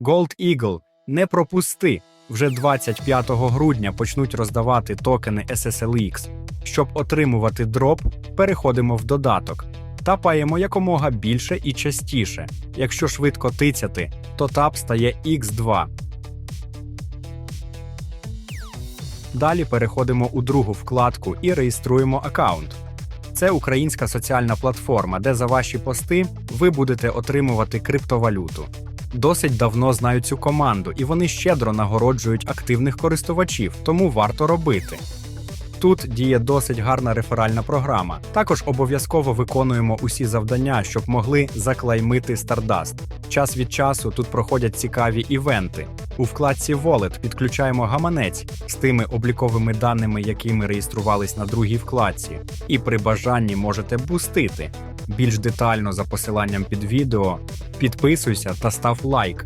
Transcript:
Gold Eagle, не пропусти! Вже 25 грудня почнуть роздавати токени SSLX. Щоб отримувати дроп, переходимо в додаток. Тапаємо якомога більше і частіше. Якщо швидко тицяти, то тап стає X2. Далі переходимо у другу вкладку і реєструємо аккаунт. Це українська соціальна платформа, де за ваші пости ви будете отримувати криптовалюту. Досить давно знаю цю команду, і вони щедро нагороджують активних користувачів, тому варто робити. Тут діє досить гарна реферальна програма. Також обов'язково виконуємо усі завдання, щоб могли заклеймити Stardust. Час від часу тут проходять цікаві івенти. У вкладці Wallet підключаємо гаманець з тими обліковими даними, якими реєструвались на другій вкладці, і при бажанні можете бустити. Більш детально за посиланням під відео. Підписуйся та став лайк.